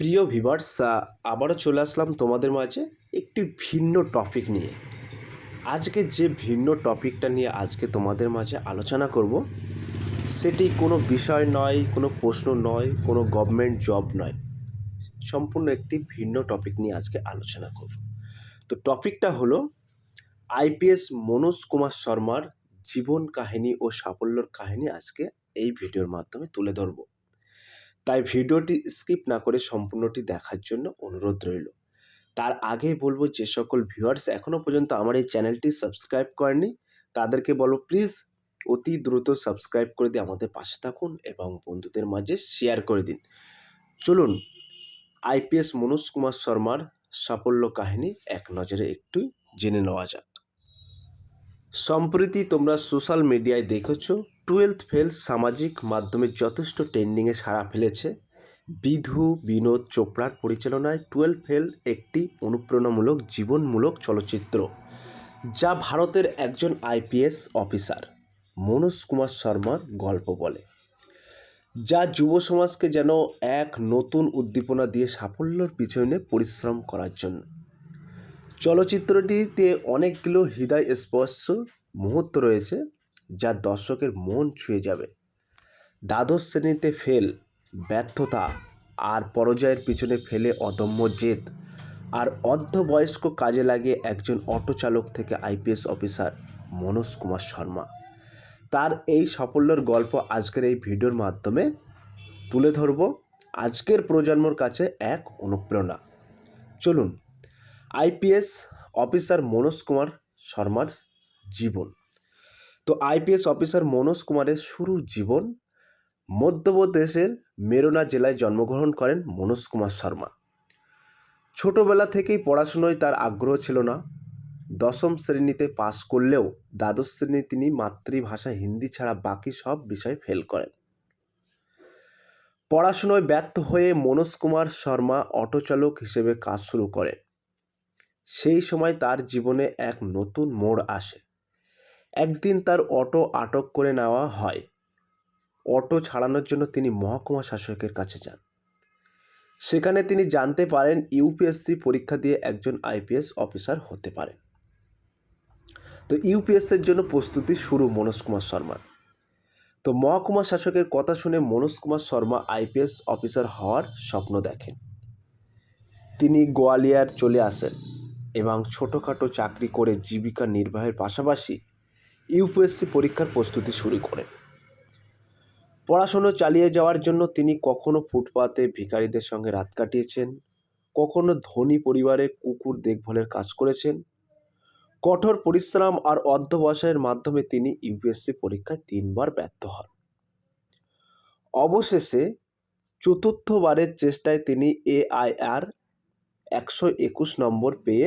প্রিয় ভিভার্স আবারও চলে আসলাম তোমাদের মাঝে একটি ভিন্ন টপিক নিয়ে। আজকে যে ভিন্ন টপিকটা নিয়ে আজকে তোমাদের মাঝে আলোচনা করব, সেটি কোনো বিষয় নয়, কোনো প্রশ্ন নয়, কোনো গভর্নমেন্ট জব নয়। সম্পূর্ণ একটি ভিন্ন টপিক নিয়ে আজকে আলোচনা করব। তো টপিকটা হলো আইপিএস মনোজ কুমার শর্মার জীবন কাহিনী ও সাফল্যর কাহিনী আজকে এই ভিডিওর মাধ্যমে তুলে ধরবো। তাই ভিডিওটি স্কিপ না করে সম্পূর্ণটি দেখার জন্য অনুরোধ রইল। তার আগে বলব, যে সকল ভিউয়ার্স এখনও পর্যন্ত আমার এই চ্যানেলটি সাবস্ক্রাইব করেনি তাদেরকে বলো প্লিজ অতি দ্রুত সাবস্ক্রাইব করে দিয়ে আমাদের পাশে থাকুন এবং বন্ধুদের মাঝে শেয়ার করে দিন। চলুন আইপিএস মনোজ কুমার শর্মার সাফল্য কাহিনী এক নজরে একটু জেনে নেওয়া যাক। সম্প্রতি তোমরা সোশ্যাল মিডিয়ায় দেখেছ টুয়েলথ ফেল সামাজিক মাধ্যমে যথেষ্ট ট্রেন্ডিংয়ে সাড়া ফেলেছে। বিধু বিনোদ চোপড়ার পরিচালনায় টুয়েলভ ফেল একটি অনুপ্রেরণামূলক, জীবনমূলক চলচ্চিত্র, যা ভারতের একজন আইপিএস অফিসার মনোজ কুমার শর্মার গল্প বলে। যা যুব সমাজকে যেন এক নতুন উদ্দীপনা দিয়ে সাফল্যের পিছনে পরিশ্রম করার জন্য। চলচ্চিত্রটিতে অনেকগুলো হৃদয় স্পর্শ মুহূর্ত রয়েছে। যা দর্শকের মন ছুঁয়ে যাবে। দ্বাদশ শ্রেণীতে ফেল, ব্যর্থতা আর পরাজয়ের পিছনে ফেলে অদম্য জেদ আর অর্ধবয়স্ক কাজে লাগিয়ে একজন অটো চালক থেকে আইপিএস অফিসার মনোজ কুমার শর্মা। তার এই সাফল্যের গল্প আজকের এই ভিডিওর মাধ্যমে তুলে ধরব আজকের প্রজন্মর কাছে এক অনুপ্রেরণা। চলুন, আইপিএস অফিসার মনোজ কুমার শর্মার জীবন। তো আইপিএস অফিসার মনোজ কুমারের শুরু জীবন মধ্যপ্রদেশের মেরোনা জেলায় জন্মগ্রহণ করেন মনোজ কুমার শর্মা। ছোটবেলা থেকেই পড়াশুনোয় তার আগ্রহ ছিল না। দশম শ্রেণীতে পাশ করলেও দ্বাদশ শ্রেণি তিনি মাতৃভাষা হিন্দি ছাড়া বাকি সব বিষয় ফেল করেন। পড়াশুনোয় ব্যর্থ হয়ে মনোজ কুমার শর্মা অটোচালক হিসেবে কাজ শুরু করেন। সেই সময় তার জীবনে এক নতুন মোড় আসে। একদিন তার অটো আটক করে নেওয়া হয়। অটো ছাড়ানোর জন্য তিনি মহকুমা শাসকের কাছে যান। সেখানে তিনি জানতে পারেন ইউপিএসসি পরীক্ষা দিয়ে একজন আইপিএস অফিসার হতে পারেন। তো ইউপিএসসির জন্য প্রস্তুতি শুরু মনোজ কুমার শর্মার। তো মহকুমা শাসকের কথা শুনে মনোজ কুমার শর্মা আইপিএস অফিসার হওয়ার স্বপ্ন দেখেন। তিনি গোয়ালিয়র চলে আসেন এবং ছোটোখাটো চাকরি করে জীবিকা নির্বাহের পাশাপাশি ইউপিএসসি পরীক্ষার প্রস্তুতি শুরু করেন। পড়াশুনো চালিয়ে যাওয়ার জন্য তিনি কখনো ফুটপাতে ভিখারিদের সঙ্গে রাত কাটিয়েছেন, কখনো ধনী পরিবারে কুকুর দেখভালের কাজ করেছেন, কঠোর পরিশ্রম আর অধ্যবসায়ের মাধ্যমে তিনি ইউপিএসসি পরীক্ষায় তিনবার ব্যর্থ হন। অবশেষে চতুর্থবারের চেষ্টায় তিনি এআইআর একশো একুশ নম্বর পেয়ে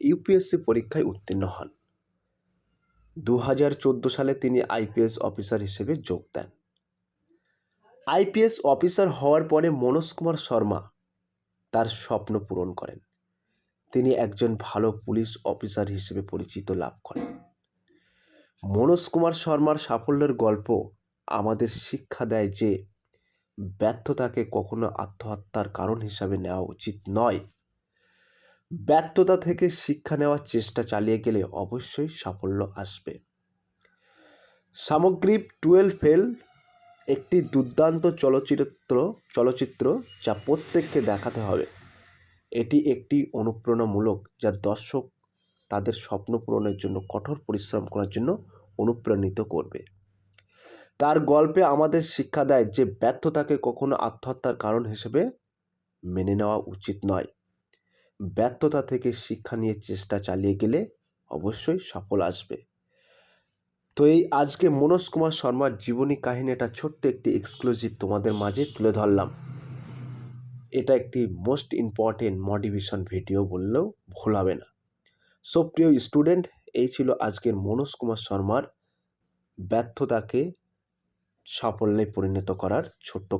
ইউপিএসসি পরীক্ষায় উত্তীর্ণ হন। দু হাজার চোদ্দ সালে তিনি আইপিএস অফিসার হিসেবে যোগ দেন। আইপিএস অফিসার হওয়ার পরে মনোজ কুমার শর্মা তার স্বপ্ন পূরণ করেন। তিনি একজন ভালো পুলিশ অফিসার হিসেবে পরিচিত লাভ করেন। মনোজ কুমার শর্মার সাফল্যের গল্প আমাদের শিক্ষা দেয় যে, ব্যর্থতাকে কখনো আত্মহত্যার কারণ হিসাবে নেওয়া উচিত নয়। ব্যর্থতা থেকে শিক্ষা নেওয়ার চেষ্টা চালিয়ে গেলে অবশ্যই সাফল্য আসবে। সামগ্রিক টুয়েলভ ফেল একটি দুর্দান্ত চলচ্চিত্র চলচ্চিত্র যা প্রত্যেককে দেখাতে হবে। এটি একটি অনুপ্রেরণামূলক যা দর্শক তাদের স্বপ্ন পূরণের জন্য, কঠোর পরিশ্রম করার জন্য অনুপ্রাণিত করবে। তার গল্পে আমাদের শিক্ষা দেয় যে ব্যর্থতাকে কখনো আত্মহত্যার কারণ হিসেবে মেনে নেওয়া উচিত নয়। ব্যর্থতা থেকে শিক্ষা নিয়ে চেষ্টা চালিয়ে গেলে অবশ্যই সফল আসবে। তো এই আজকে মনোজ কুমার শর্মার জীবনী কাহিনীটা ছোট্ট একটি এক্সক্লুসিভ তোমাদের মাঝে তুলে ধরলাম। এটা একটি মোস্ট ইম্পর্টেন্ট মোটিভেশন ভিডিও বললেও ভুল হবে না। সো প্রিয় স্টুডেন্ট এই ছিল আজকের মনোজ কুমার শর্মার ব্যর্থতাকে সাফল্যে পরিণত করার ছোট্ট